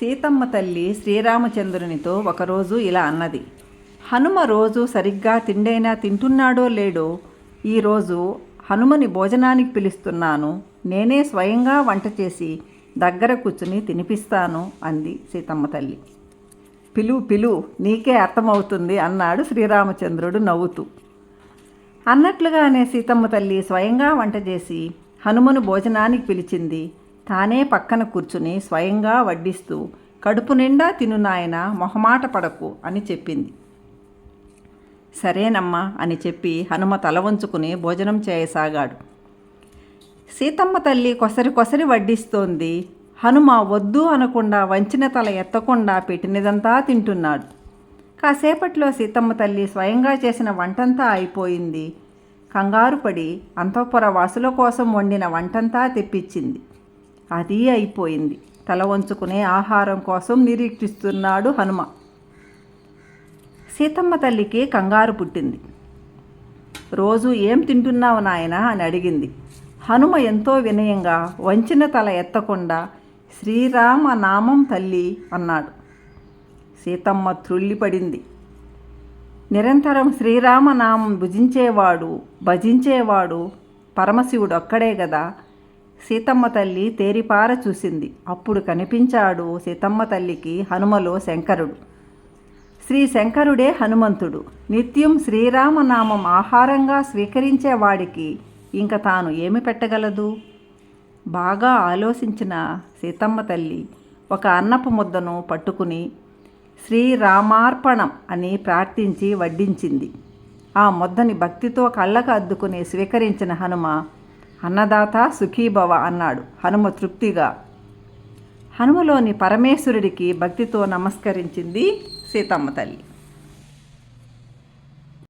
సీతమ్మ తల్లి శ్రీరామచంద్రునితో ఒకరోజు ఇలా అన్నది. హనుమ రోజు సరిగ్గా తిండైనా తింటున్నాడో లేడో ఈరోజు హనుమని భోజనానికి పిలుస్తున్నాను. నేనే స్వయంగా వంట చేసి దగ్గర కూర్చుని తినిపిస్తాను అంది సీతమ్మ తల్లి. పిలు పిలు నీకే అర్థమవుతుంది అన్నాడు శ్రీరామచంద్రుడు నవ్వుతూ. అన్నట్లుగానే సీతమ్మ తల్లి స్వయంగా వంట చేసి హనుమను భోజనానికి పిలిచింది. తానే పక్కన కూర్చుని స్వయంగా వడ్డిస్తూ కడుపు నిండా తిను నాయన మొహమాట పడకు అని చెప్పింది. సరేనమ్మా అని చెప్పి హనుమ తల వంచుకుని భోజనం చేయసాగాడు. సీతమ్మ తల్లి కొసరి కొసరి వడ్డిస్తోంది. హనుమ వద్దు అనకుండా వంచిన తల ఎత్తకుండా పెట్టినదంతా తింటున్నాడు. కాసేపట్లో సీతమ్మ తల్లి స్వయంగా చేసిన వంటంతా అయిపోయింది. కంగారు పడి అంతఃపుర వాసుల కోసం వండిన వంటంతా తెప్పించింది. అది అయిపోయింది. తల వంచుకునే ఆహారం కోసం నిరీక్షిస్తున్నాడు హనుమ. సీతమ్మ తల్లికి కంగారు పుట్టింది. రోజు ఏం తింటున్నావు నాయనా? అని అడిగింది. హనుమ ఎంతో వినయంగా వంచిన తల ఎత్తకుండా శ్రీరామ నామం తల్లి అన్నాడు. సీతమ్మ త్రుళ్ళిపడింది. నిరంతరం శ్రీరామనామం భుజించేవాడు భజించేవాడు పరమశివుడు ఒక్కడే కదా సీతమ్మ తల్లి తేరిపార చూసింది. అప్పుడు కనిపించాడు సీతమ్మ తల్లికి హనుమలో శంకరుడు. శ్రీ శంకరుడే హనుమంతుడు. నిత్యం శ్రీరామనామం ఆహారంగా స్వీకరించేవాడికి ఇంక తాను ఏమి పెట్టగలదు? బాగా ఆలోచించిన సీతమ్మ తల్లి ఒక అన్నపు ముద్దను పట్టుకుని శ్రీరామార్పణం అని ప్రార్థించి వడ్డించింది. ఆ ముద్దని భక్తితో కళ్ళకు అద్దుకుని స్వీకరించిన హనుమ అన్నదాత సుఖీభవ అన్నాడు. హనుమ తృప్తిగా. హనుమలోని పరమేశ్వరుడికి భక్తితో నమస్కరించింది సీతమ్మ తల్లి.